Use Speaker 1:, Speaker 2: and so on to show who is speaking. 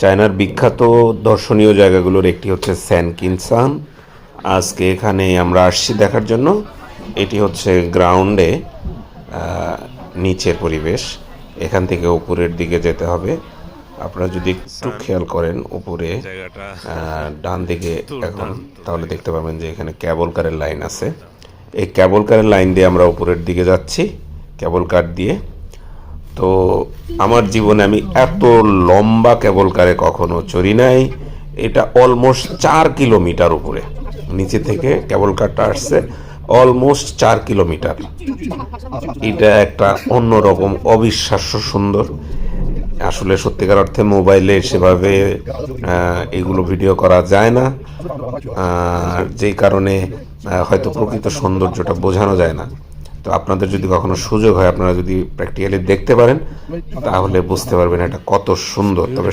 Speaker 1: চায়নার বিখ্যাত দর্শনীয় জায়গাগুলোর একটি হচ্ছে স্যান কিনসান। আজকে এখানে আমরা আসছি দেখার জন্য। এটি হচ্ছে গ্রাউন্ডে নিচের পরিবেশ। এখান থেকে উপরের দিকে যেতে হবে। আপনারা যদি একটু খেয়াল করেন, উপরে ডান দিকে এখন, তাহলে দেখতে পাবেন যে এখানে ক্যাবল কারের লাইন আছে। এই ক্যাবল কারের লাইন দিয়ে আমরা উপরের দিকে যাচ্ছি। ক্যাবল কার দিয়ে তো আমার জীবনে আমি এত লম্বা কেবল কারে কখনো চড়ি নাই। এটা অলমোস্ট চার কিলোমিটার উপরে। নিচে থেকে কেবল কারটা আসছে অলমোস্ট চার কিলোমিটার। এটা একটা অন্যরকম অবিশ্বাস্য সুন্দর। আসলে সত্যিকার অর্থে মোবাইলে সেভাবে এগুলো ভিডিও করা যায় না। যেই কারণে হয়তো প্রকৃত সৌন্দর্যটা বোঝানো যায় না। তো আপনাদের যদি কখনো সুযোগ হয়, আপনারা যদি প্র্যাকটিক্যালি দেখতে পারেন, তাহলে বুঝতে পারবেন এটা কত সুন্দর। তবে